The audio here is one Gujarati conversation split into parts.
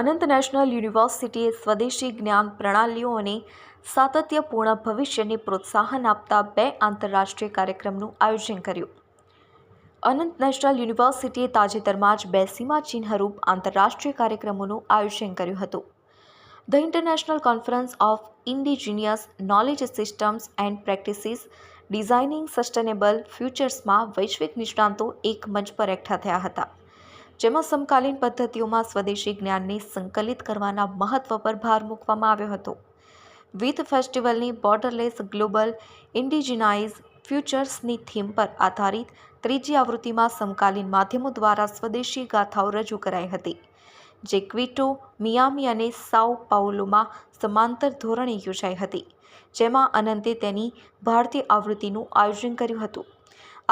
અનંત નેશનલ યુનિવર્સિટીએ સ્વદેશી જ્ઞાન પ્રણાલીઓ અને સાતત્યપૂર્ણ ભવિષ્યને પ્રોત્સાહન આપતા બે આંતરરાષ્ટ્રીય કાર્યક્રમનું આયોજન કર્યું અનંત નેશનલ યુનિવર્સિટીએ તાજેતરમાં જ બે સીમાચિહ્નરૂપ આંતરરાષ્ટ્રીય કાર્યક્રમોનું આયોજન કર્યું હતું the international conference of indigenous knowledge systems and practices designing sustainable ફ્યુચર્સમાં વૈશ્વિક નિષ્ણાંતો એક મંચ પર એકઠા થયા હતા જેમાં સમકાલીન પદ્ધતિઓમાં સ્વદેશી જ્ઞાનને સંકલિત કરવાના મહત્વ પર ભાર મૂકવામાં આવ્યો હતો વિથ ફેસ્ટિવલની બોર્ડરલેસ ગ્લોબલ ઇન્ડિજિનાઇઝ ફ્યુચર્સની થીમ પર આધારિત ત્રીજી આવૃત્તિમાં સમકાલીન માધ્યમો દ્વારા સ્વદેશી ગાથાઓ રજૂ કરાઈ હતી જે ક્વિટો મિયામી અને સાઉ પાઉલોમાં સમાંતર ધોરણે યોજાઈ હતી જેમાં અનંતે તેની ભારતીય આવૃત્તિનું આયોજન કર્યું હતું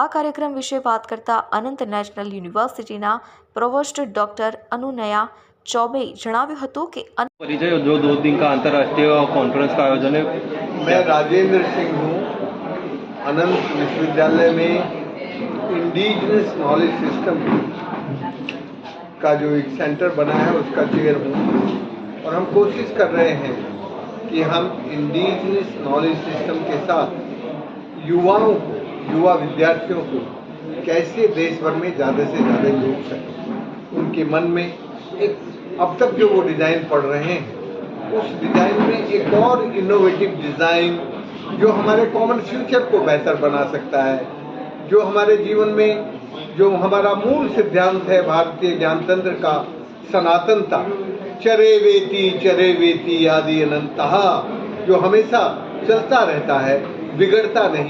આ કાર્યક્રમ વિશે વાત કરતા અનંત નેશનલ યુનિવર્સિટીના પ્રોફેસર ડોક્ટર અનુનયા ચોબેઈ જણાવ્યું હતું કે પરિજે જો 2 દિવસ કા આંતરરાષ્ટ્રીય કોન્ફરન્સ કા આયોજન મેં રાજેન્દ્રસિંહ હું અનંત විශ්વવિદ્યાલય મેં ઇન્ડિજિનસ નોલેજ સિસ્ટમ કા જો એક સેન્ટર બનાયા હૈ uska શેર હું ઓર હમ કોશિશ કર રહે હૈ કે હમ ઇન્ડિજિનસ નોલેજ સિસ્ટમ કે સાથ યુવાઓ युवा विद्यार्थियों को कैसे देश भर में ज़्यादा से ज़्यादा जोड़ सकें उनके मन में एक अब तक जो वो डिज़ाइन पढ़ रहे हैं उस डिज़ाइन में एक और इनोवेटिव डिज़ाइन जो हमारे कॉमन फ्यूचर को बेहतर बना सकता है जो हमारे जीवन में जो हमारा मूल सिद्धांत है भारतीय ज्ञानतंत्र का सनातनता चरे वेती चरे वेती आदि अनंत जो हमेशा चलता रहता है बिगड़ता नहीं